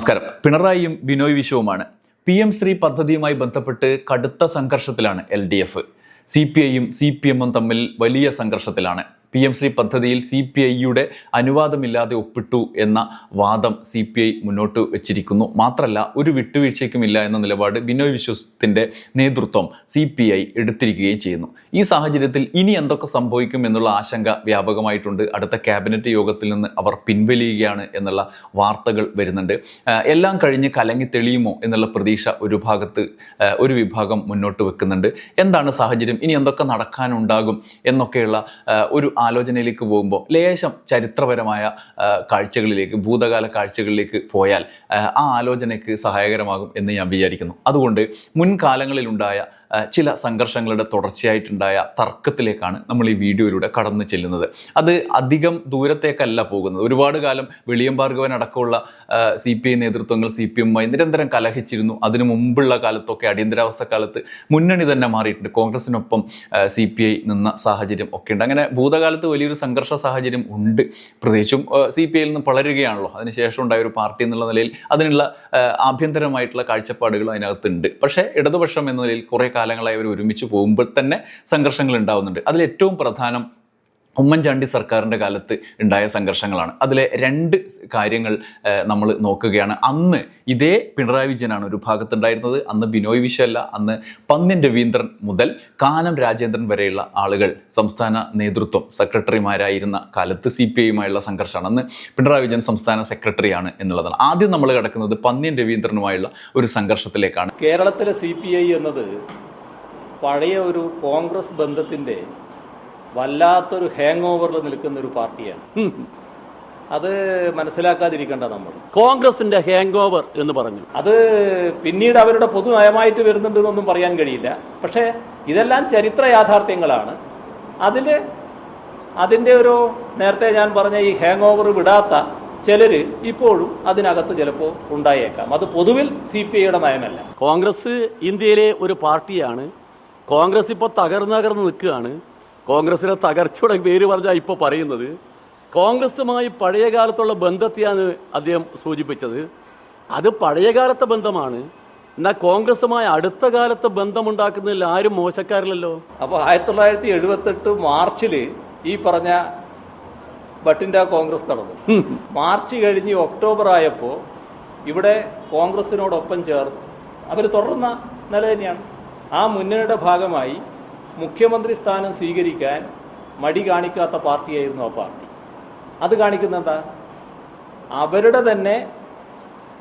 നമസ്കാരം. പിണറായിയും ബിനോയ് വിശ്വവുമാണ്. പി എം ശ്രീ പദ്ധതിയുമായി ബന്ധപ്പെട്ട് കടുത്ത സംഘർഷത്തിലാണ് L D F. C P ഐയും സി പി എമ്മും തമ്മിൽ വലിയ സംഘർഷത്തിലാണ്. പി എം ശ്രീ പദ്ധതിയിൽ സി പി ഐയുടെ അനുവാദമില്ലാതെ ഒപ്പിട്ടു എന്ന വാദം സി പി ഐ മുന്നോട്ട് വെച്ചിരിക്കുന്നു. മാത്രമല്ല ഒരു വിട്ടുവീഴ്ചയ്ക്കുമില്ല എന്ന നിലപാട് ബിനോയ് വിശ്വസത്തിന്റെ നേതൃത്വം സി പി ഐ എടുത്തിരിക്കുകയും ചെയ്യുന്നു. ഈ സാഹചര്യത്തിൽ ഇനി എന്തൊക്കെ സംഭവിക്കും എന്നുള്ള ആശങ്ക വ്യാപകമായിട്ടുണ്ട്. അടുത്ത ക്യാബിനറ്റ് യോഗത്തിൽ നിന്ന് അവർ പിൻവലിയുകയാണ് എന്നുള്ള വാർത്തകൾ വരുന്നുണ്ട്. എല്ലാം കഴിഞ്ഞ് കലങ്ങി തെളിയുമോ എന്നുള്ള പ്രതീക്ഷ ഒരു ഭാഗത്ത് ഒരു വിഭാഗം മുന്നോട്ട് വെക്കുന്നുണ്ട്. എന്താണ് സാഹചര്യം? ഇനി എന്തൊക്കെ നടക്കാനുണ്ടാകും എന്നൊക്കെയുള്ള ഒരു ആലോചനയിലേക്ക് പോകുമ്പോൾ ലേശം ചരിത്രപരമായ കാഴ്ചകളിലേക്ക് ഭൂതകാല കാഴ്ചകളിലേക്ക് പോയാൽ ആ, ആലോചനയ്ക്ക് സഹായകരമാകും എന്ന് ഞാൻ വിചാരിക്കുന്നു. അതുകൊണ്ട് മുൻകാലങ്ങളിലുണ്ടായ ചില സംഘർഷങ്ങളുടെ തുടർച്ചയായിട്ടുണ്ടായ തർക്കത്തിലേക്കാണ് നമ്മൾ ഈ വീഡിയോയിലൂടെ കടന്നു ചെല്ലുന്നത്. അത് അധികം ദൂരത്തേക്കല്ല പോകുന്നത്. ഒരുപാട് കാലം വെളിയം ഭാർഗവൻ അടക്കമുള്ള സി പി ഐ നേതൃത്വങ്ങൾ സി പി എമ്മുമായി നിരന്തരം കലഹിച്ചിരുന്നു. അതിനു മുമ്പുള്ള കാലത്തൊക്കെ അടിയന്തരാവസ്ഥ കാലത്ത് മുന്നണി തന്നെ മാറിയിട്ടുണ്ട്. കോൺഗ്രസിനൊപ്പം സി പി ഐ നിന്ന സാഹചര്യം ഒക്കെ ഉണ്ട്. അങ്ങനെ ഭൂതകാലത്ത് വലിയൊരു സംഘർഷ സാഹചര്യം ഉണ്ട്. പ്രത്യേകിച്ചും സി പി ഐയിൽ നിന്ന് വളരുകയാണല്ലോ അതിനുശേഷം ഉണ്ടായ ഒരു പാർട്ടി എന്നുള്ള നിലയിൽ അതിനുള്ള ആഭ്യന്തരമായിട്ടുള്ള കാഴ്ചപ്പാടുകളും അതിനകത്തുണ്ട്. പക്ഷേ ഇടതുപക്ഷം എന്ന നിലയിൽ കുറേ കാലങ്ങളായി അവർ ഒരുമിച്ച് പോകുമ്പോൾ തന്നെ സംഘർഷങ്ങൾ ഉണ്ടാവുന്നുണ്ട്. അതിൽ ഏറ്റവും പ്രധാനം ഉമ്മൻചാണ്ടി സർക്കാരിന്റെ കാലത്ത് ഉണ്ടായ സംഘർഷങ്ങളാണ്. അതിലെ രണ്ട് കാര്യങ്ങൾ നമ്മൾ നോക്കുകയാണ്. അന്ന് ഇതേ പിണറായി വിജയനാണ് ഒരു ഭാഗത്തുണ്ടായിരുന്നത്. അന്ന് ബിനോയ് വിശ്വല്ല അന്ന് പന്നിൻ രവീന്ദ്രൻ മുതൽ കാനം രാജേന്ദ്രൻ വരെയുള്ള ആളുകൾ സംസ്ഥാന നേതൃത്വം സെക്രട്ടറിമാരായിരുന്ന കാലത്ത് സി പി ഐയുമായുള്ള സംഘർഷമാണ്. അന്ന് പിണറായി വിജയൻ സംസ്ഥാന സെക്രട്ടറിയാണ് എന്നുള്ളതാണ്. ആദ്യം നമ്മൾ കിടക്കുന്നത് പന്നിൻ രവീന്ദ്രനുമായുള്ള ഒരു സംഘർഷത്തിലേക്കാണ്. കേരളത്തിലെ സി എന്നത് പഴയ ഒരു കോൺഗ്രസ് ബന്ധത്തിന്റെ വല്ലാത്തൊരു ഹാങ് ഓവറിൽ നിൽക്കുന്ന ഒരു പാർട്ടിയാണ്. അത് മനസ്സിലാക്കാതിരിക്കേണ്ട നമ്മൾ. കോൺഗ്രസിന്റെ ഹാങ് ഓവർ എന്ന് പറഞ്ഞു. അത് പിന്നീട് അവരുടെ പൊതു നയമായിട്ട് വരുന്നുണ്ടെന്നൊന്നും പറയാൻ കഴിയില്ല. പക്ഷേ ഇതെല്ലാം ചരിത്ര യാഥാർത്ഥ്യങ്ങളാണ്. അതിൽ അതിന്റെ ഒരു നേരത്തെ ഞാൻ പറഞ്ഞ ഈ ഹാങ് ഓവർ വിടാത്ത ചിലർ ഇപ്പോഴും അതിനകത്ത് ചിലപ്പോൾ ഉണ്ടായേക്കാം. അത് പൊതുവിൽ സി പി ഐയുടെ നയമല്ല. കോൺഗ്രസ് ഇന്ത്യയിലെ ഒരു പാർട്ടിയാണ്. കോൺഗ്രസ് ഇപ്പോൾ തകർന്നകർന്ന് നിൽക്കുകയാണ്. കോൺഗ്രസിന്റെ തകർച്ചയുടെ പേര് പറഞ്ഞാൽ ഇപ്പോൾ പറയുന്നത്. കോൺഗ്രസുമായി പഴയ കാലത്തുള്ള ബന്ധത്തെയാണ് അദ്ദേഹം സൂചിപ്പിച്ചത്. അത് പഴയകാലത്തെ ബന്ധമാണ്. എന്നാൽ കോൺഗ്രസുമായി അടുത്ത കാലത്ത് ബന്ധമുണ്ടാക്കുന്നതിൽ ആരും മോശക്കാരില്ലല്ലോ. അപ്പോൾ ആയിരത്തി തൊള്ളായിരത്തി എഴുപത്തെട്ട് മാർച്ചിൽ ഈ പറഞ്ഞ ബട്ടിൻഡ കോൺഗ്രസ് നടന്നു. മാർച്ച് കഴിഞ്ഞ് ഒക്ടോബർ ആയപ്പോൾ ഇവിടെ കോൺഗ്രസിനോടൊപ്പം ചേർന്ന്. അവർ തുടർന്ന നില തന്നെയാണ്. ആ മുന്നണിയുടെ ഭാഗമായി മുഖ്യമന്ത്രി സ്ഥാനം സ്വീകരിക്കാൻ മടി കാണിക്കാത്ത പാർട്ടിയായിരുന്നു ആ പാർട്ടി. അത് കാണിക്കുന്നെന്താ അവരുടെ തന്നെ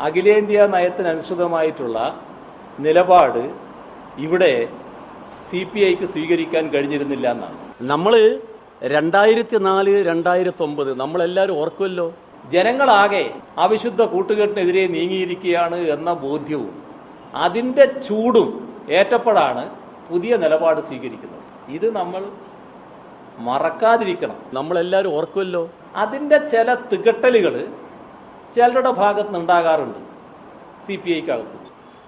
അഖിലേന്ത്യാ നയത്തിനനുസൃതമായിട്ടുള്ള നിലപാട് ഇവിടെ സി പി ഐക്ക് സ്വീകരിക്കാൻ കഴിഞ്ഞിരുന്നില്ല എന്നാണ്. നമ്മൾ രണ്ടായിരത്തി നാല് രണ്ടായിരത്തി ഒമ്പത് നമ്മളെല്ലാവരും ഓർക്കുമല്ലോ ജനങ്ങളാകെ അവിശുദ്ധ കൂട്ടുകെട്ടിനെതിരെ നീങ്ങിയിരിക്കുകയാണ് എന്ന ബോധ്യവും അതിന്റെ ചൂടും ഏറ്റപ്പോഴാണ് പുതിയ നിലപാട് സ്വീകരിക്കുന്നത് ഇത് നമ്മൾ മറക്കാതിരിക്കണം. നമ്മളെല്ലാവരും ഓർക്കുമല്ലോ അതിന്റെ ചില തികട്ടലുകൾ ചിലരുടെ ഭാഗത്ത് നിന്നുണ്ടാകാറുണ്ട് സി പി ഐക്കകത്ത്.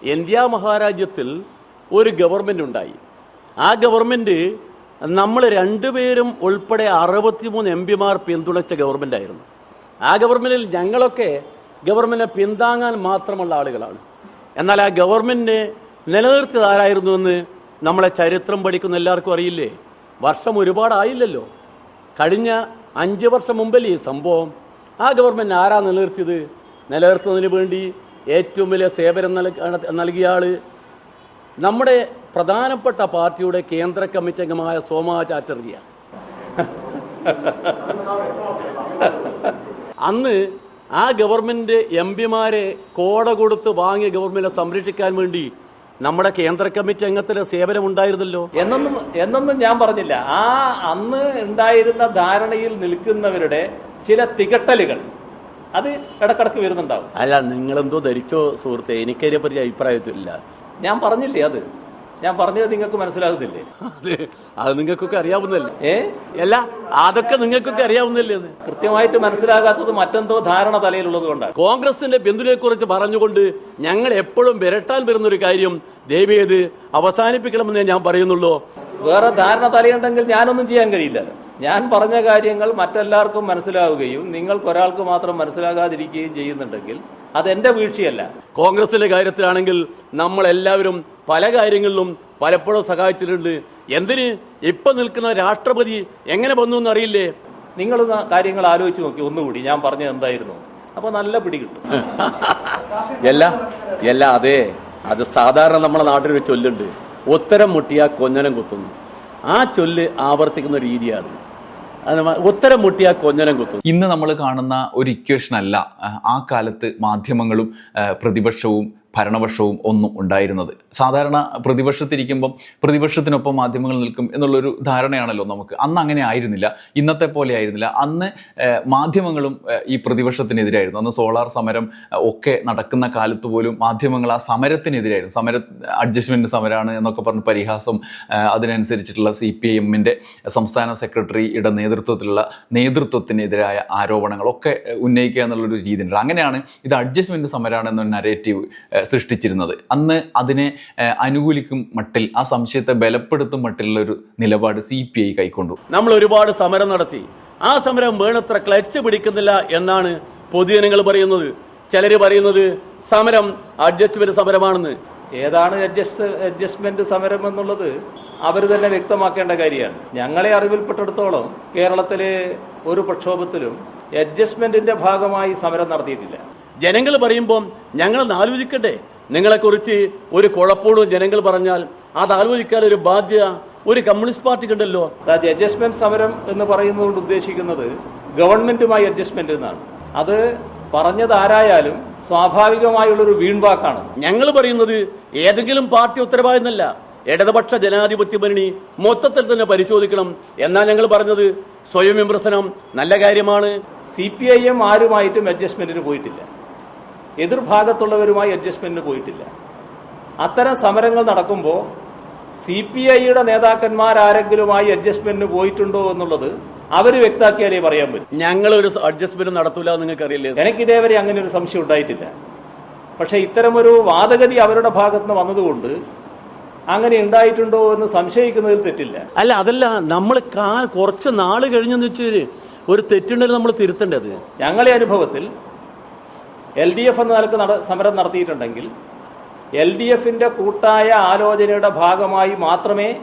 ഇന്ത്യ മഹാരാജ്യത്തിൽ ഒരു ഗവൺമെന്റ് ഉണ്ടായി. ആ ഗവൺമെന്റ് നമ്മൾ രണ്ടുപേരും ഉൾപ്പെടെ അറുപത്തിമൂന്ന് എം പിമാർ പിന്തുണച്ച ഗവൺമെന്റ് ആയിരുന്നു. ആ ഗവൺമെന്റിൽ ഞങ്ങളൊക്കെ ഗവൺമെന്റിനെ പിന്താങ്ങാൻ മാത്രമുള്ള ആളുകളാണ്. എന്നാൽ ആ ഗവൺമെന്റ് നിലനിർത്തിയത് ആരായിരുന്നു എന്ന് നമ്മളെ ചരിത്രം പഠിക്കുന്ന എല്ലാവർക്കും അറിയില്ലേ? വർഷം ഒരുപാടായില്ലല്ലോ. കഴിഞ്ഞ അഞ്ച് വർഷം മുമ്പല്ലേ ഈ സംഭവം ആ ഗവൺമെന്റ് ആരാ നിലനിർത്തിയത്? നിലനിർത്തുന്നതിന് വേണ്ടി ഏറ്റവും വലിയ സേവനം നൽക- നൽകിയ ആൾ നമ്മുടെ പ്രധാനപ്പെട്ട പാർട്ടിയുടെ കേന്ദ്ര കമ്മിറ്റി അംഗമായ സോമാ ചാറ്റർജിയാണ് അന്ന് ആ ഗവൺമെന്റ് എം പിമാരെ കോട കൊടുത്ത് വാങ്ങിയ ഗവൺമെന്റിനെ സംരക്ഷിക്കാൻ വേണ്ടി നമ്മുടെ കേന്ദ്ര കമ്മിറ്റി അംഗത്തിന് സേവനം ഉണ്ടായിരുന്നല്ലോ? എന്നൊന്നും എന്നൊന്നും ഞാൻ പറഞ്ഞില്ല. ആ അന്ന് ഉണ്ടായിരുന്ന ധാരണയിൽ നിൽക്കുന്നവരുടെ ചില തികട്ടലുകൾ അത് ഇടക്കിടക്ക് വരുന്നുണ്ടാവും. അല്ല നിങ്ങളെന്തോ ധരിച്ചോ സുഹൃത്തെ? എനിക്കതിനെ പറ്റി അഭിപ്രായത്തില്ല ഞാൻ പറഞ്ഞില്ലേ അത്? ഞാൻ പറഞ്ഞത് നിങ്ങൾക്ക് മനസ്സിലാകുന്നില്ലേ അത് നിങ്ങൾക്കൊക്കെ അറിയാവുന്നല്ലേ ഏ? അല്ല അതൊക്കെ നിങ്ങൾക്കൊക്കെ അറിയാവുന്നല്ലേ കൃത്യമായിട്ട് മനസ്സിലാകാത്തത് മറ്റെന്തോ ധാരണ തലയിലുള്ളത് കൊണ്ടാണ്. കോൺഗ്രസിന്റെ ബന്ധുവിനെ കുറിച്ച് പറഞ്ഞുകൊണ്ട് ഞങ്ങൾ എപ്പോഴും വിരട്ടാൻ വരുന്ന ഒരു കാര്യം ദേവിയത് അവസാനിപ്പിക്കണമെന്നേ ഞാൻ പറയുന്നുള്ളൂ. വേറെ ധാരണ തലയുണ്ടെങ്കിൽ ഞാനൊന്നും ചെയ്യാൻ കഴിയില്ല. ഞാൻ പറഞ്ഞ കാര്യങ്ങൾ മറ്റെല്ലാവർക്കും മനസ്സിലാവുകയും നിങ്ങൾക്കൊരാൾക്ക് മാത്രം മനസ്സിലാകാതിരിക്കുകയും ചെയ്യുന്നുണ്ടെങ്കിൽ അതെന്റെ വീഴ്ചയല്ല. കോൺഗ്രസിന്റെ കാര്യത്തിലാണെങ്കിൽ നമ്മൾ എല്ലാവരും പല കാര്യങ്ങളിലും പലപ്പോഴും സഹായിച്ചിട്ടുണ്ട്. എന്തിന് ഇപ്പൊ നിൽക്കുന്ന രാഷ്ട്രപതി എങ്ങനെ വന്നു എന്നറിയില്ലേ? നിങ്ങൾ കാര്യങ്ങൾ ആലോചിച്ച് നോക്കി ഒന്നുകൂടി. ഞാൻ പറഞ്ഞത് എന്തായിരുന്നു? അപ്പോൾ നല്ല പിടി കിട്ടും. എല്ലാ എല്ലാ അതെ. അത് സാധാരണ നമ്മുടെ നാട്ടിൽ ഒരു ചൊല്ലുണ്ട്. ഉത്തരം മുട്ടിയാൽ കൊഞ്ഞനം കുത്തുന്നു. ആ ചൊല്ല് ആവർത്തിക്കുന്ന രീതിയാണ് ഉത്തരം മുട്ടിയ കൊഞ്ഞനം കുത്തുന്നു. ഇന്ന് നമ്മൾ കാണുന്ന ഒരു ഇക്വേഷൻ അല്ല. ആ, കാലത്ത് മാധ്യമങ്ങളും പ്രതിപക്ഷവും ഭരണപക്ഷവും ഒന്നും ഉണ്ടായിരുന്നത്. സാധാരണ പ്രതിപക്ഷത്തിരിക്കുമ്പം പ്രതിപക്ഷത്തിനൊപ്പം മാധ്യമങ്ങൾ നിൽക്കും എന്നുള്ളൊരു ധാരണയാണല്ലോ നമുക്ക്. അന്ന് അങ്ങനെ ആയിരുന്നില്ല. ഇന്നത്തെ പോലെ ആയിരുന്നില്ല. അന്ന് മാധ്യമങ്ങളും ഈ പ്രതിപക്ഷത്തിനെതിരായിരുന്നു. അന്ന് സോളാർ സമരം ഒക്കെ നടക്കുന്ന കാലത്ത് പോലും മാധ്യമങ്ങൾ ആ സമരത്തിനെതിരായിരുന്നു. സമര അഡ്ജസ്റ്റ്മെന്റ് സമരമാണ് എന്നൊക്കെ പറഞ്ഞ് പരിഹാസം അതിനനുസരിച്ചിട്ടുള്ള സി പി എമ്മിന്റെ സംസ്ഥാന സെക്രട്ടറിയുടെ നേതൃത്വത്തിലുള്ള നേതൃത്വത്തിനെതിരായ ആരോപണങ്ങളൊക്കെ ഉന്നയിക്കുക എന്നുള്ളൊരു രീതിയുണ്ട്. അങ്ങനെയാണ് ഇത് അഡ്ജസ്റ്റ്മെന്റ് സമരമാണ് എന്നൊരു നരേറ്റീവ് സൃഷ്ടിച്ചിരുന്നത്. അന്ന് അതിനെ അനുകൂലിക്കും മട്ടിൽ ആ സംശയത്തെ ബലപ്പെടുത്തും മട്ടിലുള്ള ഒരു നിലപാട് സി പി ഐ കൈക്കൊണ്ടു. നമ്മൾ ഒരുപാട് സമരം നടത്തി. ആ സമരം വേണത്ര ക്ലച്ച് പിടിക്കുന്നില്ല എന്നാണ് പൊതുജനങ്ങൾ പറയുന്നത്. ചിലർ പറയുന്നത് സമരം അഡ്ജസ്റ്റ്മെന്റ് സമരമാണെന്ന്. ഏതാണ് അഡ്ജസ്റ്റ് അഡ്ജസ്റ്റ്മെന്റ് സമരം എന്നുള്ളത് അവർ തന്നെ വ്യക്തമാക്കേണ്ട കാര്യമാണ്. ഞങ്ങളെ അറിവിൽപ്പെട്ടിടത്തോളം കേരളത്തിലെ ഒരു പ്രക്ഷോഭത്തിലും അഡ്ജസ്റ്റ്മെന്റിന്റെ ഭാഗമായി സമരം നടത്തിയിട്ടില്ല. ജനങ്ങൾ പറയുമ്പം ഞങ്ങൾ ആലോചിക്കട്ടെ നിങ്ങളെക്കുറിച്ച് ഒരു കുഴപ്പമുള്ള ജനങ്ങൾ പറഞ്ഞാൽ. അത് ആലോചിക്കാൻ ഒരു ബാധ്യത ഒരു കമ്മ്യൂണിസ്റ്റ് പാർട്ടിക്കുണ്ടല്ലോ അതായത് അഡ്ജസ്റ്റ്മെന്റ് സമരം എന്ന് പറയുന്നതുകൊണ്ട് ഉദ്ദേശിക്കുന്നത് ഗവൺമെന്റുമായി അഡ്ജസ്റ്റ്മെന്റ് എന്നാണ്. അത് പറഞ്ഞത് ആരായാലും സ്വാഭാവികമായുള്ളൊരു വീൺവാക്കാണ്. ഞങ്ങൾ പറയുന്നത് ഏതെങ്കിലും പാർട്ടി ഉത്തരവാദിത്തമല്ല. ഇടതുപക്ഷ ജനാധിപത്യ മുന്നണി മൊത്തത്തിൽ തന്നെ പരിശോധിക്കണം എന്നാ ഞങ്ങൾ പറഞ്ഞത്. സ്വയം വിമർശനം നല്ല കാര്യമാണ്. സി പി ഐ എം ആരുമായിട്ടും അഡ്ജസ്റ്റ്മെന്റിന് പോയിട്ടില്ല. എതിർഭാഗത്തുള്ളവരുമായി അഡ്ജസ്റ്റ്മെന്റിന് പോയിട്ടില്ല. അത്തരം സമരങ്ങൾ നടക്കുമ്പോൾ സി പി ഐയുടെ നേതാക്കന്മാരാരെങ്കിലുമായി അഡ്ജസ്റ്റ്മെന്റിന് പോയിട്ടുണ്ടോ എന്നുള്ളത് അവർ വ്യക്താക്കിയാലേ പറയാൻ പറ്റും. ഞങ്ങൾ ഒരു അഡ്ജസ്റ്റ്മെന്റ് നടത്തൂല നിങ്ങൾക്ക് അറിയില്ലേ എനിക്കിതേവരെ അങ്ങനെ ഒരു സംശയം ഉണ്ടായിട്ടില്ല. പക്ഷേ ഇത്തരമൊരു വാദഗതി അവരുടെ ഭാഗത്ത് നിന്ന് വന്നതുകൊണ്ട് അങ്ങനെ ഉണ്ടായിട്ടുണ്ടോ എന്ന് സംശയിക്കുന്നതിൽ തെറ്റില്ല. അല്ല അതല്ല നമ്മൾ കാ കുറച്ച് നാൾ കഴിഞ്ഞെന്ന് വെച്ചാൽ ഒരു തെറ്റുണ്ടെങ്കിൽ നമ്മൾ തിരുത്തേണ്ടത്. ഞങ്ങളെ അനുഭവത്തിൽ എൽ ഡി എഫ് എന്ന നിലയ്ക്ക് നട സമരം നടത്തിയിട്ടുണ്ടെങ്കിൽ എൽ ഡി എഫിന്റെ കൂട്ടായ ആലോചനയുടെ ഭാഗമായി മാത്രമേ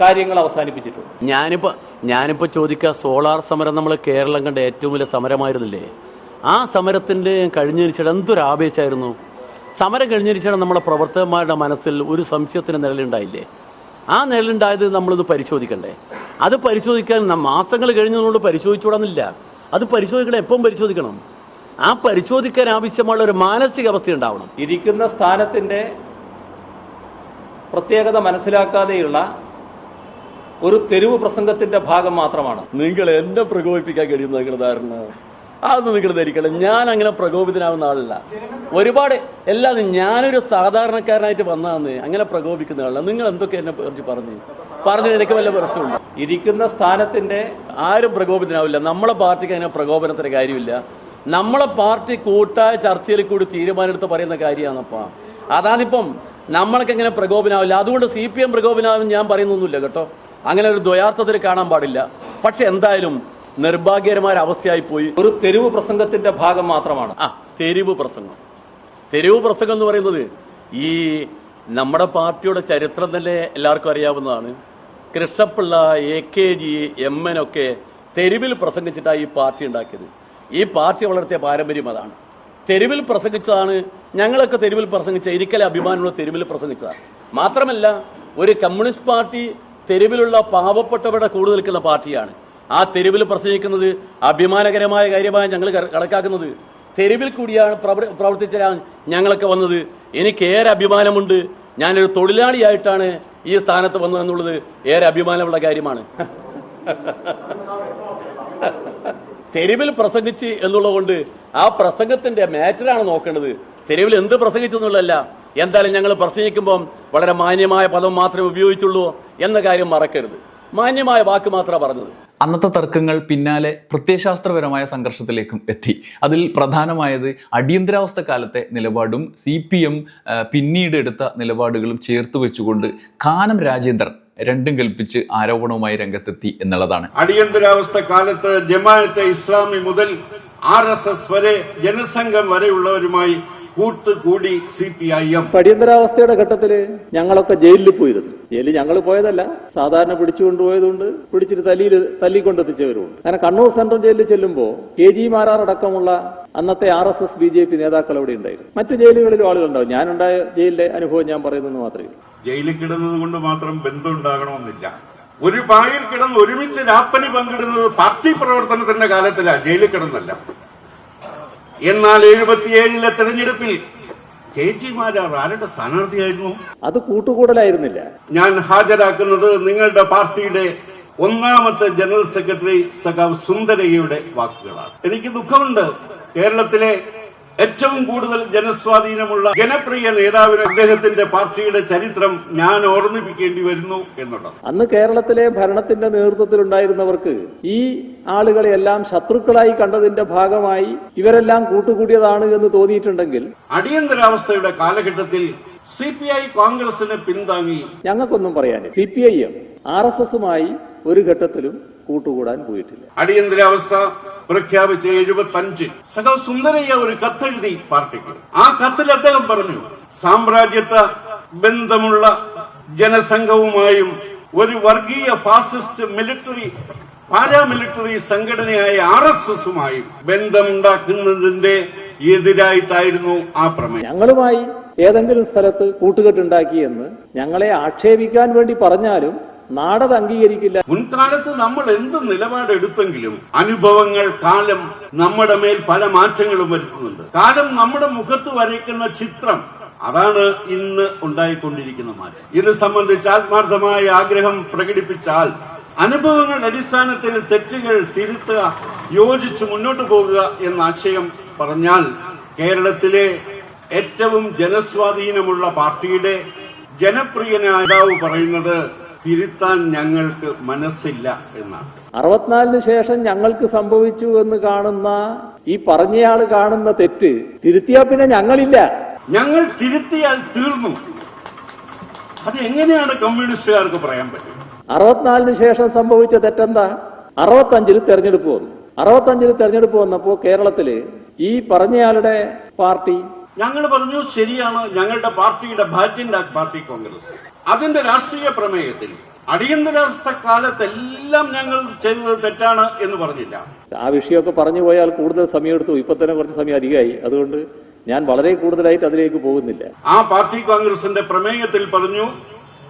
കാര്യങ്ങൾ അവസാനിപ്പിച്ചിട്ടുള്ളൂ. ഞാനിപ്പോ ഞാനിപ്പോ ചോദിക്കുക സോളാർ സമരം നമ്മൾ കേരളം കണ്ട ഏറ്റവും വലിയ സമരമായിരുന്നില്ലേ? ആ സമരത്തിന്റെ കഴിഞ്ഞതിന് എന്തൊരു ആവേശമായിരുന്നു സമരം കഴിഞ്ഞതിന് നമ്മളെ പ്രവർത്തകന്മാരുടെ മനസ്സിൽ ഒരു സംശയത്തിന് നിഴലുണ്ടായില്ലേ? ആ നിഴലുണ്ടായത് നമ്മളിത് പരിശോധിക്കണ്ടേ? അത് പരിശോധിക്കാൻ മാസങ്ങൾ കഴിഞ്ഞതുകൊണ്ട് പരിശോധിച്ചുകൂടാന്നില്ല. അത് പരിശോധിക്കണം എപ്പം പരിശോധിക്കണം? ആ പരിശോധിക്കാൻ ആവശ്യമുള്ള ഒരു മാനസികാവസ്ഥ ഉണ്ടാവണം. ഇരിക്കുന്ന സ്ഥാനത്തിന്റെ പ്രത്യേകത മനസ്സിലാക്കാതെയുള്ള ഒരു തെരുവ് പ്രസംഗത്തിന്റെ ഭാഗം മാത്രമാണ്. നിങ്ങൾ എന്നെ പ്രകോപിപ്പിക്കാൻ കഴിയുന്ന നിങ്ങളുടെ ധാരണ? അതൊന്നും നിങ്ങൾ ധരിക്കണം ഞാൻ അങ്ങനെ പ്രകോപിതനാവുന്ന ആളല്ല. ഒരുപാട് എല്ലാം ഞാനൊരു സാധാരണക്കാരനായിട്ട് വന്നതെന്ന് അങ്ങനെ പ്രകോപിക്കുന്ന ആളല്ല. നിങ്ങൾ എന്തൊക്കെ എന്നെ കുറിച്ച് പറഞ്ഞു? പറഞ്ഞു എനിക്ക് വല്ല പ്രശ്നമുണ്ട്? ഇരിക്കുന്ന സ്ഥാനത്തിന്റെ ആരും പ്രകോപിതനാവില്ല. നമ്മളെ പാർട്ടിക്ക് അങ്ങനെ പ്രകോപനത്തിന് കാര്യമില്ല. നമ്മളെ പാർട്ടി കൂട്ടായ ചർച്ചയിൽ കൂടി തീരുമാനമെടുത്ത് പറയുന്ന കാര്യമാണപ്പാ. അതാണിപ്പം നമ്മൾക്ക് എങ്ങനെ പ്രകോപനാവില്ല? അതുകൊണ്ട് സി പി എം പ്രകോപനാവും ഞാൻ പറയുന്നൊന്നുമില്ല കേട്ടോ. അങ്ങനെ ഒരു ദ്വയാർത്ഥത്തിൽ കാണാൻ പാടില്ല. പക്ഷെ എന്തായാലും നിർഭാഗ്യകരമായ അവസ്ഥയായി പോയി ഒരു തെരുവ് പ്രസംഗത്തിന്റെ ഭാഗം മാത്രമാണ്. ആ തെരുവ് പ്രസംഗം. തെരുവ് പ്രസംഗം എന്ന് പറയുന്നത് ഈ നമ്മുടെ പാർട്ടിയുടെ ചരിത്രം തന്നെ എല്ലാവർക്കും അറിയാവുന്നതാണ്. Krishnapillai A K G M N ഒക്കെ തെരുവിൽ പ്രസംഗിച്ചിട്ടാണ് ഈ പാർട്ടി ഉണ്ടാക്കിയത്. ഈ പാർട്ടി വളർത്തിയ പാരമ്പര്യം അതാണ്. തെരുവിൽ പ്രസംഗിച്ചതാണ്. ഞങ്ങളൊക്കെ തെരുവിൽ പ്രസംഗിച്ച ഇരിക്കലെ അഭിമാനമുള്ള തെരുവിൽ പ്രസംഗിച്ചതാണ്. മാത്രമല്ല ഒരു കമ്മ്യൂണിസ്റ്റ് പാർട്ടി തെരുവിലുള്ള പാവപ്പെട്ടവരുടെ കൂടെ നിൽക്കുന്ന പാർട്ടിയാണ്. ആ തെരുവിൽ പ്രസംഗിക്കുന്നത് അഭിമാനകരമായ കാര്യമായി ഞങ്ങൾ കണ- കണക്കാക്കുന്നത്. തെരുവിൽ കൂടിയാണ് പ്രവർ- പ്രവർത്തിച്ചാണ് ഞങ്ങളൊക്കെ വന്നത്. എനിക്ക് ഏറെ അഭിമാനമുണ്ട്. ഞാനൊരു തൊഴിലാളിയായിട്ടാണ് ഈ സ്ഥാനത്ത് വന്നതെന്നുള്ളത് ഏറെ അഭിമാനമുള്ള കാര്യമാണ്. തെരുവിൽ പ്രസംഗിച്ച് എന്നുള്ളതുകൊണ്ട് ആ പ്രസംഗത്തിന്റെ മാറ്ററാണ് നോക്കേണ്ടത്. തെരുവിൽ എന്ത് പ്രസംഗിച്ചെന്നുള്ളതല്ല എന്തായാലും ഞങ്ങൾ പ്രസംഗിക്കുമ്പം വളരെ മാന്യമായ പദം മാത്രമേ ഉപയോഗിച്ചുള്ളൂ എന്ന കാര്യം മറക്കരുത്. മാന്യമായ വാക്ക് മാത്രമേ പറഞ്ഞത്. അന്നത്തെ തർക്കങ്ങൾ പിന്നാലെ പ്രത്യയശാസ്ത്രപരമായ സംഘർഷത്തിലേക്കും എത്തി. അതിൽ പ്രധാനമായത് അടിയന്തരാവസ്ഥ കാലത്തെ നിലപാടും സി പിന്നീട് എടുത്ത നിലപാടുകളും ചേർത്ത് വെച്ചുകൊണ്ട് കാനം രാജേന്ദ്രൻ രണ്ടും കൽപ്പിച്ച് ആരോപണവുമായി രംഗത്തെത്തി എന്നുള്ളതാണ്. അടിയന്തരാവസ്ഥ കാലത്ത് ജമാഅത്തെ ഇസ്ലാമി മുതൽ ആർ എസ് എസ് വരെ ജനസംഘം വരെയുള്ളവരുമായി കൂട്ടുകൂടി സി പി ഐ എം അടിയന്തരാവസ്ഥയുടെ ഘട്ടത്തിൽ ഞങ്ങളൊക്കെ ജയിലിൽ പോയിരുന്നു. ജയിലിൽ ഞങ്ങൾ പോയതല്ല. സാധാരണ പിടിച്ചുകൊണ്ട് പോയതുകൊണ്ട് പിടിച്ചിട്ട് തല്ലിയിൽ തല്ലിക്കൊണ്ടെത്തിച്ചവരുണ്ട് കാരണം കണ്ണൂർ സെൻട്രൽ ജയിലിൽ ചെല്ലുമ്പോൾ കെ ജി മാരാർ അടക്കമുള്ള അന്നത്തെ R S S B J P നേതാക്കൾ അവിടെ ഉണ്ടായിരുന്നു. മറ്റു ജയിലുകളിലും ആളുകളുണ്ടാവും. ഞാനുണ്ടായ ജയിലിലെ അനുഭവം ഞാൻ പറയുന്നത് മാത്രമേ ജയിലിൽ കിടന്നത് കൊണ്ട് മാത്രം ബന്ധം ഉണ്ടാകണമെന്നില്ല. ഒരു പായിൽ കിടന്ന് ഒരുമിച്ച് രാപ്പനി പങ്കിടുന്നത് പാർട്ടി പ്രവർത്തനത്തിന്റെ കാലത്തിലാണ് ജയിലിൽ കിടന്നല്ല. എന്നാൽ എഴുപത്തിയേഴിലെ തെരഞ്ഞെടുപ്പിൽ കെ ജി മാരാർ ആരുടെ സ്ഥാനാർത്ഥിയായിരുന്നു? അത് കൂട്ടുകൂടലായിരുന്നില്ല. ഞാൻ ഹാജരാക്കുന്നത് നിങ്ങളുടെ പാർട്ടിയുടെ ഒന്നാമത്തെ ജനറൽ സെക്രട്ടറി സഖാവ് സുന്ദരയ്യയുടെ വാക്കുകളാണ്. എനിക്ക് ദുഃഖമുണ്ട് കേരളത്തിലെ ഏറ്റവും കൂടുതൽ ജനസ്വാധീനമുള്ള ജനപ്രിയ നേതാവിന് അദ്ദേഹത്തിന്റെ പാർട്ടിയുടെ ചരിത്രം ഞാൻ ഓർമ്മിപ്പിക്കേണ്ടി വരുന്നു എന്നുള്ളത്. അന്ന് കേരളത്തിലെ ഭരണത്തിന്റെ നേതൃത്വത്തിലുണ്ടായിരുന്നവർക്ക് ഈ ആളുകളെയെല്ലാം ശത്രുക്കളായി കണ്ടതിന്റെ ഭാഗമായി ഇവരെല്ലാം കൂട്ടുകൂടിയതാണ് എന്ന് തോന്നിയിട്ടുണ്ടെങ്കിൽ അടിയന്തരാവസ്ഥയുടെ കാലഘട്ടത്തിൽ സി പി ഐ കോൺഗ്രസിനെ പിന്താങ്ങി. ഞങ്ങൾക്കൊന്നും പറയാനില്ല. C P I M R S എസുമായി ഒരു ഘട്ടത്തിലും കൂട്ടുകൂടാൻ പോയിട്ടില്ല. അടിയന്തരാവസ്ഥ പ്രഖ്യാപിച്ച എഴുപത്തി അഞ്ചിൽ സഹ സുന്ദരയ്യ ഒരു കത്തെഴുതി പാർട്ടിക്ക്. ആ കത്തിൽ അദ്ദേഹം പറഞ്ഞു സാമ്രാജ്യത്വ ബന്ധമുള്ള ജനസംഘവുമായും ഒരു വർഗീയ ഫാസിസ്റ്റ് മിലിറ്ററി പാരാമിലിറ്ററി സംഘടനയായ ആർ എസ് എസുമായും ബന്ധമുണ്ടാക്കുന്നതിന്റെ എതിരായിട്ടായിരുന്നു ആ പ്രമേയം. ഞങ്ങളുമായി ഏതെങ്കിലും സ്ഥലത്ത് കൂട്ടുകെട്ടുണ്ടാക്കി എന്ന് ഞങ്ങളെ ആക്ഷേപിക്കാൻ വേണ്ടി പറഞ്ഞാലും നാടത് അംഗീകരിക്കില്ല. മുൻകാലത്ത് നമ്മൾ എന്ത് നിലപാടെടുത്തെങ്കിലും അനുഭവങ്ങൾ കാലം നമ്മുടെ മേൽ പല മാറ്റങ്ങളും വരുത്തുന്നുണ്ട്. കാലം നമ്മുടെ മുഖത്ത് വരയ്ക്കുന്ന ചിത്രം അതാണ് ഇന്ന് ഉണ്ടായിക്കൊണ്ടിരിക്കുന്ന മാറ്റം. ഇത് സംബന്ധിച്ച് ആത്മാർത്ഥമായ ആഗ്രഹം പ്രകടിപ്പിച്ചാൽ അനുഭവങ്ങളുടെ അടിസ്ഥാനത്തിൽ തെറ്റുകൾ തിരുത്തുക യോജിച്ച് മുന്നോട്ട് പോകുക എന്ന ആശയം പറഞ്ഞാൽ കേരളത്തിലെ ഏറ്റവും ജനസ്വാധീനമുള്ള പാർട്ടിയുടെ ജനപ്രിയ നേതാവ് പറയുന്നത് തിരുത്താൻ ഞങ്ങൾക്ക് മനസ്സില്ല എന്നാണ്. അറുപത്തിനാലിന് ശേഷം ഞങ്ങൾക്ക് സംഭവിച്ചു എന്ന് കാണുന്ന ഈ പറഞ്ഞയാൾ കാണുന്ന തെറ്റ് തിരുത്തിയാ പിന്നെ ഞങ്ങളില്ല. ഞങ്ങൾ തിരുത്തിയാൽ തീർന്നു. അത് എങ്ങനെയാണ് കമ്മ്യൂണിസ്റ്റുകാർക്ക് പറയാൻ പറ്റും? അറുപത്തിനാലിന് ശേഷം സംഭവിച്ച തെറ്റെന്താ? അറുപത്തഞ്ചിൽ തെരഞ്ഞെടുപ്പ് വന്നു. അറുപത്തഞ്ചിൽ തെരഞ്ഞെടുപ്പ് വന്നപ്പോ കേരളത്തിൽ ഈ പറഞ്ഞയാളുടെ പാർട്ടി ഞങ്ങൾ പറഞ്ഞു ശരിയാണ്. ഞങ്ങളുടെ പാർട്ടിയുടെ ഭാറ്റിന്റെ പാർട്ടി കോൺഗ്രസ്. അതിന്റെ രാഷ്ട്രീയ പ്രമേയത്തിൽ അടിയന്തരാവസ്ഥ കാലത്തെല്ലാം ഞങ്ങൾ ചെയ്തത് തെറ്റാണ് എന്ന് പറഞ്ഞില്ല. ആ വിഷയമൊക്കെ പറഞ്ഞു പോയാൽ കൂടുതൽ സമയം എടുത്തു. ഇപ്പൊ തന്നെ കുറച്ച് സമയം അധികമായി. അതുകൊണ്ട് ഞാൻ വളരെ കൂടുതലായിട്ട് അതിലേക്ക് പോകുന്നില്ല. ആ പാർട്ടി കോൺഗ്രസിന്റെ പ്രമേയത്തിൽ പറഞ്ഞു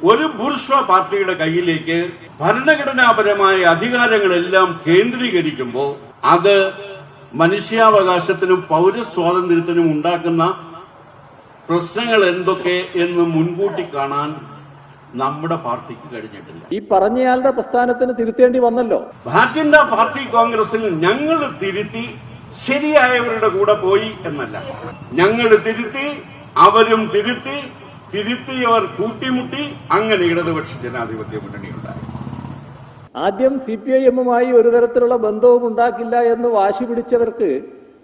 ഒരു ബുർഷ പാർട്ടിയുടെ കയ്യിലേക്ക് ഭരണഘടനാപരമായ അധികാരങ്ങളെല്ലാം കേന്ദ്രീകരിക്കുമ്പോൾ അത് മനുഷ്യാവകാശത്തിനും പൗരസ്വാതന്ത്ര്യത്തിനും ഉണ്ടാക്കുന്ന പ്രശ്നങ്ങൾ എന്തൊക്കെ എന്ന് മുൻകൂട്ടി കാണാൻ നമ്മുടെ പാർട്ടിക്ക് കഴിഞ്ഞിട്ടില്ല. ഈ പറഞ്ഞയാളുടെ പ്രസ്ഥാനത്തിന് തിരുത്തേണ്ടി വന്നല്ലോ. ഭാറ്റിന്റെ പാർട്ടി കോൺഗ്രസിൽ ഞങ്ങൾ തിരുത്തി ശരിയായവരുടെ കൂടെ പോയി എന്നല്ല. ഞങ്ങൾ തിരുത്തി അവരും തിരുത്തി തിരുത്തിയവർ കൂട്ടിമുട്ടി അങ്ങനെ ഇടതുപക്ഷ ജനാധിപത്യ മുന്നണി ഉണ്ടായി. ആദ്യം സി പി ഐ എമ്മുമായി ഒരു തരത്തിലുള്ള ബന്ധവും ഉണ്ടാക്കില്ല എന്ന് വാശി പിടിച്ചവർക്ക്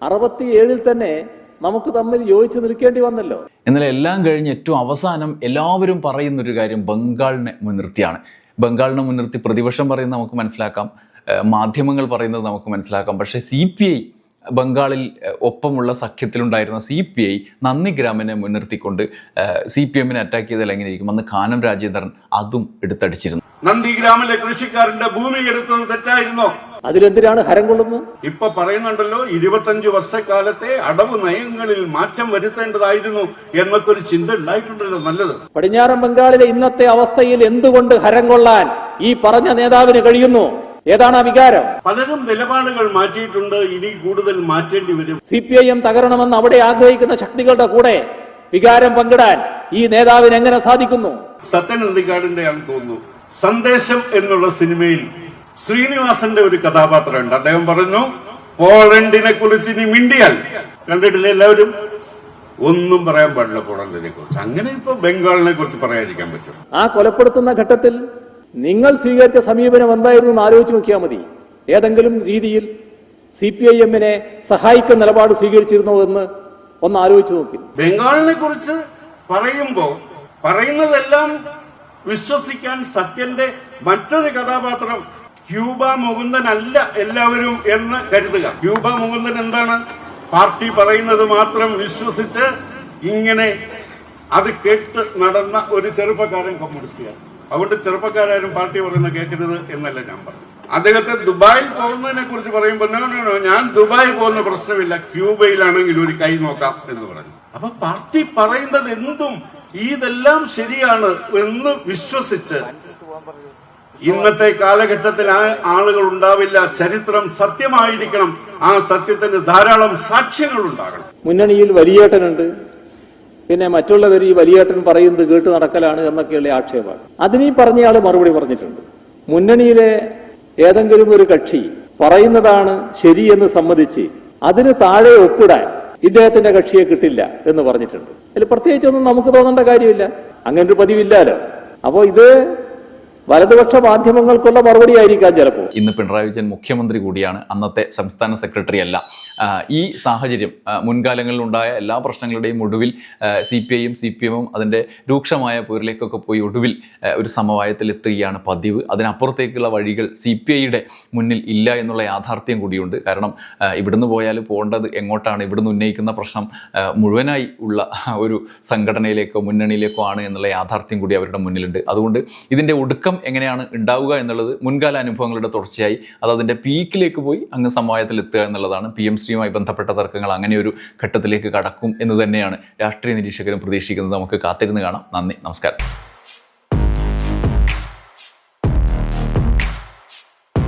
അറുപത്തിയേഴിൽ തന്നെ നമുക്ക് തമ്മിൽ യോജിച്ച് നിൽക്കേണ്ടി വന്നല്ലോ. എന്നാൽ എല്ലാം കഴിഞ്ഞ് ഏറ്റവും അവസാനം എല്ലാവരും പറയുന്ന ഒരു കാര്യം ബംഗാളിനെ മുൻനിർത്തിയാണ്. ബംഗാളിനെ മുൻനിർത്തി പ്രതിപക്ഷം പറയുന്നത് നമുക്ക് മനസ്സിലാക്കാം. മാധ്യമങ്ങൾ പറയുന്നത് നമുക്ക് മനസ്സിലാക്കാം. പക്ഷേ സി പി ഐ ബംഗാളിൽ ഒപ്പമുള്ള സഖ്യത്തിലുണ്ടായിരുന്ന സി പി ഐ നന്ദിഗ്രാമിനെ മുൻനിർത്തിക്കൊണ്ട് സി പി എമ്മിനെ അറ്റാക്ക് ചെയ്താൽ എങ്ങനെയിരിക്കും അന്ന് കാനം രാജേന്ദ്രൻ അതും എടുത്തടിച്ചിരുന്നു. നന്ദിഗ്രാമിലെ കൃഷിക്കാരന്റെ ഭൂമി എടുത്തത് തെറ്റായിരുന്നോ? അതിലെന്തിനാണ് ഹരം കൊള്ളുന്നത്? ഇപ്പൊ പറയുന്നുണ്ടല്ലോ ഇരുപത്തഞ്ചു വർഷക്കാലത്തെ അടവ് നയങ്ങളിൽ മാറ്റം വരുത്തേണ്ടതായിരുന്നു എന്നൊക്കെ ഒരു ചിന്ത ഉണ്ടായിട്ടുണ്ടല്ലോ നല്ലത്. പടിഞ്ഞാറൻ ബംഗാളിലെ ഇന്നത്തെ അവസ്ഥയിൽ എന്തുകൊണ്ട് ഹരം കൊള്ളാൻ ഈ പറഞ്ഞ നേതാവിന് കഴിയുന്നു? ഏതാണ് ആ വികാരം? പലരും നിലപാടുകൾ മാറ്റിയിട്ടുണ്ട് ഇനി കൂടുതൽ മാറ്റേണ്ടി വരും. സി പി ഐ എം തകരണമെന്ന് അവിടെ ആഗ്രഹിക്കുന്ന ശക്തികളുടെ കൂടെ വികാരം പങ്കിടാൻ ഈ നേതാവിന് എങ്ങനെ സാധിക്കുന്നു? സത്യനന്ദിക്കാടിന്റെ ആണ് തോന്നുന്നു. സന്ദേശം എന്നുള്ള സിനിമയിൽ ശ്രീനിവാസന്റെ ഒരു കഥാപാത്രമുണ്ട്. അദ്ദേഹം പറഞ്ഞു പോളണ്ടിനെ കുറിച്ച് ഇനി മിണ്ടിയാൽ കണ്ടിട്ടില്ല എല്ലാവരും. ഒന്നും പറയാൻ പാടില്ല പോളണ്ടിനെ കുറിച്ച്. അങ്ങനെ ഇപ്പൊ ബംഗാളിനെ കുറിച്ച് പറയാതിരിക്കാൻ പറ്റും. ആ കൊലപ്പെടുത്തുന്ന ഘട്ടത്തിൽ നിങ്ങൾ സ്വീകരിച്ച സമീപനം എന്തായിരുന്നു എന്ന് ആലോചിച്ച് നോക്കിയാൽ മതി. ഏതെങ്കിലും രീതിയിൽ സി പി ഐ എമ്മിനെ സഹായിക്കുന്ന നിലപാട് സ്വീകരിച്ചിരുന്നോ എന്ന് ഒന്ന് ആലോചിച്ച് നോക്കി. ബംഗാളിനെ കുറിച്ച് പറയുമ്പോൾ പറയുന്നതെല്ലാം വിശ്വസിക്കാൻ സത്യന്റെ മറ്റൊരു കഥാപാത്രം ക്യൂബ മുകുന്ദൻ അല്ല എല്ലാവരും എന്ന് കരുതുക. ക്യൂബ മുകുന്ദൻ എന്താണ്? പാർട്ടി പറയുന്നത് മാത്രം വിശ്വസിച്ച് ഇങ്ങനെ അത് കേട്ട് നടന്ന ഒരു ചെറുപ്പക്കാരൻ കമ്മ്യൂണിസ്റ്റുകാരൻ അതുകൊണ്ട് ചെറുപ്പക്കാരും പാർട്ടി പറയുന്നത് കേൾക്കരുത് എന്നല്ല ഞാൻ പറഞ്ഞു അദ്ദേഹത്തെ ദുബായിൽ പോകുന്നതിനെ കുറിച്ച് പറയുമ്പോൾ "No, no, no, ഞാൻ ദുബായിൽ പോകുന്ന പ്രശ്നമില്ല. ക്യൂബയിലാണെങ്കിൽ ഒരു കൈ നോക്കാം എന്ന് പറഞ്ഞു. അപ്പൊ പാർട്ടി പറയുന്നത് എന്തും ഇതെല്ലാം ശരിയാണ് എന്ന് വിശ്വസിച്ച് ഇന്നത്തെ കാലഘട്ടത്തിൽ ആ ആളുകൾ ഉണ്ടാവില്ല. ചരിത്രം സത്യമായിരിക്കണം. ആ സത്യത്തിന് ധാരാളം സാക്ഷ്യങ്ങൾ ഉണ്ടാകണം. മുന്നണിയിൽ വലിയേട്ടനുണ്ട്. പിന്നെ മറ്റുള്ളവർ ഈ വലിയേട്ടൻ പറയുന്നത് കേട്ട് നടക്കലാണ് എന്നൊക്കെയുള്ള ആക്ഷേപമാണ് അതിനീ പറഞ്ഞയാൾ മറുപടി പറഞ്ഞിട്ടുണ്ട്. മുന്നണിയിലെ ഏതെങ്കിലും ഒരു കക്ഷി പറയുന്നതാണ് ശരിയെന്ന് സമ്മതിച്ച് അതിന് താഴെ ഒപ്പിടാൻ ഇദ്ദേഹത്തിന്റെ കക്ഷിയെ കിട്ടില്ല എന്ന് പറഞ്ഞിട്ടുണ്ട്. അതിൽ പ്രത്യേകിച്ചൊന്നും നമുക്ക് തോന്നേണ്ട കാര്യമില്ല. അങ്ങനെ ഒരു പതിവില്ലല്ലോ അപ്പോൾ ഇത് വലതുപക്ഷ മാധ്യമങ്ങൾക്കുള്ള മറുപടി ആയിരിക്കാം ചിലപ്പോൾ. ഇന്ന് പിണറായി വിജയൻ മുഖ്യമന്ത്രി കൂടിയാണ്. അന്നത്തെ സംസ്ഥാന സെക്രട്ടറി അല്ല. ഈ സാഹചര്യം ഉണ്ടായ എല്ലാ പ്രശ്നങ്ങളുടെയും ഒടുവിൽ സി പി ഐയും സി പി എമ്മും അതിന്റെ രൂക്ഷമായ പോരിലേക്കൊക്കെ പോയി ഒടുവിൽ ഒരു സമവായത്തിൽ എത്തുകയാണ് പതിവ്. അതിനപ്പുറത്തേക്കുള്ള വഴികൾ സി പി ഐയുടെ മുന്നിൽ ഇല്ല എന്നുള്ള യാഥാർത്ഥ്യം കൂടിയുണ്ട്. കാരണം ഇവിടുന്ന് പോയാൽ പോകേണ്ടത് എങ്ങോട്ടാണ്? ഇവിടുന്ന് ഉന്നയിക്കുന്ന പ്രശ്നം മുഴുവനായി ഉള്ള ഒരു സംഘടനയിലേക്കോ മുന്നണിയിലേക്കോ ആണ് എന്നുള്ള യാഥാർത്ഥ്യം കൂടി അവരുടെ മുന്നിലുണ്ട്. അതുകൊണ്ട് ഇതിന്റെ ഒടുക്കം എങ്ങനെയാണ് ഉണ്ടാവുക എന്നുള്ളത് മുൻകാല അനുഭവങ്ങളുടെ തുടർച്ചയായി അത് അതിന്റെ പീക്കിലേക്ക് പോയി അങ്ങ് സമവായത്തിൽ എത്തുക എന്നുള്ളതാണ്. പി എം ശ്രീയുമായി ബന്ധപ്പെട്ട തർക്കങ്ങൾ അങ്ങനെ ഒരു ഘട്ടത്തിലേക്ക് കടക്കും എന്ന് തന്നെയാണ് രാഷ്ട്രീയ നിരീക്ഷകരും പ്രതീക്ഷിക്കുന്നത്. നമുക്ക് കാത്തിരുന്ന് കാണാം. നന്ദി. നമസ്കാരം.